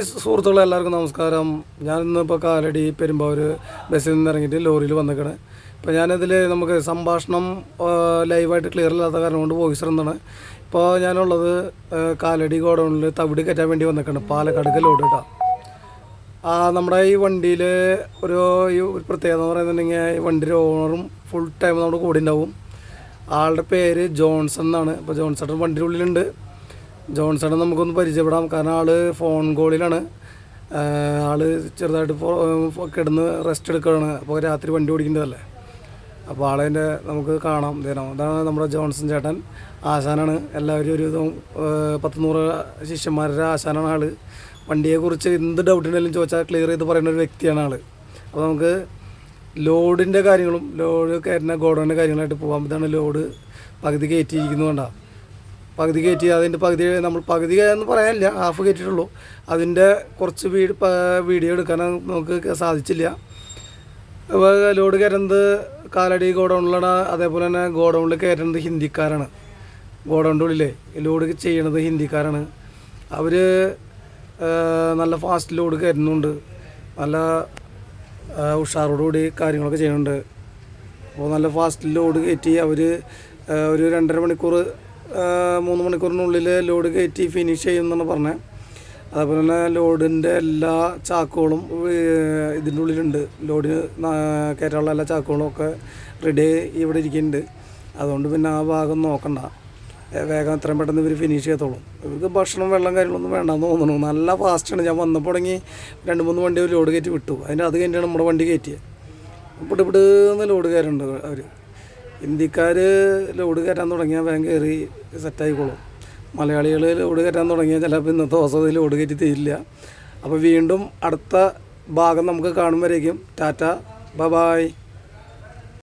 സുഹൃത്തുക്കളെ എല്ലാവർക്കും നമസ്കാരം. ഞാൻ ഇന്നിപ്പോൾ കാലടി പെരുമ്പാവൂർ ബസ്സിൽ നിന്ന് ഇറങ്ങിയിട്ട് ലോറിയിൽ വന്നിക്കണേ. ഇപ്പോൾ ഞാനിതിൽ നമുക്ക് സംഭാഷണം ലൈവായിട്ട് ക്ലിയർ ഇല്ലാത്ത കാരണം കൊണ്ട് വോയിസ് എന്താണ് ഇപ്പോൾ ഞാനുള്ളത് കാലടി ഗോഡൗണിൽ തവിട് കയറ്റാൻ വേണ്ടി വന്നിക്കണം. പാലക്കാട് ലോഡ് ഇട്ടാ ആ നമ്മുടെ ഈ വണ്ടിയിൽ ഒരു ഈ ഒരു പ്രത്യേകത എന്ന് പറയുന്നുണ്ടെങ്കിൽ ഈ വണ്ടിയുടെ ഓണറും ഫുൾ ടൈം നമ്മുടെ കൂടെ ഉണ്ടാവും. ആളുടെ പേര് ജോൺസൺ എന്നാണ്. ഇപ്പോൾ ജോൺസൺ വണ്ടിയുടെ ഉള്ളിലുണ്ട്. ജോൺസണെ നമുക്കൊന്ന് പരിചയപ്പെടാം. കാരണം ആൾ ഫോൺ കോളിലാണ് ആൾ ചെറുതായിട്ട് കിടന്ന് റെസ്റ്റ് എടുക്കുകയാണ്. അപ്പോൾ രാത്രി വണ്ടി ഓടിക്കേണ്ടതല്ലേ? അപ്പോൾ ആളതിന്റെ നമുക്ക് കാണാം. ദിനം അതാണ് നമ്മുടെ ജോൺസൺ ചേട്ടൻ. ആശാനാണ്. എല്ലാവരും ഒരു പത്ത് നൂറ് ശിഷ്യന്മാരുടെ ആശാനാണ് ആൾ. വണ്ടിയെക്കുറിച്ച് എന്ത് ഡൗട്ട് ഉണ്ടെങ്കിലും ചോദിച്ചാൽ ക്ലിയർ ചെയ്ത് പറയുന്ന ഒരു വ്യക്തിയാണ് ആൾ. അപ്പോൾ നമുക്ക് ലോഡിന്റെ കാര്യങ്ങളും ലോഡ് കയറ്റുന്ന ഗോഡൗണിന്റെ കാര്യങ്ങളായിട്ട് പോകാം ഇതാണ് ലോഡ് പകുതി കയറ്റിയിരിക്കുന്നതുകൊണ്ടാണ് പകുതി കയറ്റി അതിന്റെ പകുതി നമ്മൾ പകുതി എന്ന് പറയാനില്ല ഹാഫ് കയറ്റിയിട്ടുള്ളൂ. അതിന്റെ കുറച്ച് വീട് വീഡിയോ എടുക്കാൻ നമുക്ക് സാധിച്ചില്ല. അപ്പോൾ ലോഡ് കയറുന്നത് കാലടി ഗോഡൗണിലാണ്. അതേപോലെ തന്നെ ഗോഡൗണിൽ കയറ്റുന്നത് ഹിന്ദിക്കാരാണ്. ഗോഡൗണിന്റെ ഉള്ളിലേ ലോഡ് ചെയ്യണത് ഹിന്ദിക്കാരാണ്. അവർ നല്ല ഫാസ്റ്റ് ലോഡ് കയറ്റുന്നുണ്ട്. നല്ല ഉഷാറോടുകൂടി കാര്യങ്ങളൊക്കെ ചെയ്യുന്നുണ്ട്. അപ്പോൾ നല്ല ഫാസ്റ്റ് ലോഡ് കയറ്റി അവർ ഒരു രണ്ടര മണിക്കൂർ മൂന്ന് മണിക്കൂറിനുള്ളിൽ ലോഡ് കയറ്റി ഫിനിഷ് ചെയ്യുമെന്നാണ് പറഞ്ഞത്. അതേപോലെ തന്നെ ലോഡിന്റെ എല്ലാ ചാക്കുകളും ഇതിന്റെ ഉള്ളിലുണ്ട്. ലോഡിന് കയറ്റാനുള്ള എല്ലാ ചാക്കുകളും ഒക്കെ റെഡി ഇവിടെ ഇരിക്കുന്നുണ്ട്. അതുകൊണ്ട് പിന്നെ ആ ഭാഗം നോക്കണ്ട. വേഗം എത്രയും പെട്ടെന്ന് ഇവർ ഫിനിഷ് ചെയ്തോളും ഇവർക്ക് ഭക്ഷണം വെള്ളം കാര്യങ്ങളൊന്നും വേണ്ടെന്ന് തോന്നുന്നു. നല്ല ഫാസ്റ്റാണ് ഞാൻ വന്നപ്പോൾ തുടങ്ങി രണ്ട് മൂന്ന് വണ്ടി ഒരു ലോഡ് കയറ്റി വിട്ടു. അതിന്റെ അത് കഴിഞ്ഞിട്ടാണ് നമ്മുടെ വണ്ടി കയറ്റിയത്. നിന്ന് ലോഡ് കയറുന്നുണ്ട് അവർ ഹിന്ദിക്കാർ ലോഡ് കയറ്റാൻ തുടങ്ങിയാൽ വേഗം കയറി സെറ്റായിക്കോളും മലയാളികൾ ലോഡ് കയറ്റാൻ തുടങ്ങിയാൽ ചിലപ്പോൾ ഇന്നത്തെ ദിവസം ലോഡ് കയറ്റി തീരില്ല. അപ്പോൾ വീണ്ടും അടുത്ത ഭാഗം നമുക്ക് കാണുമ്പോഴേക്കും ടാറ്റ. ബ ബായ്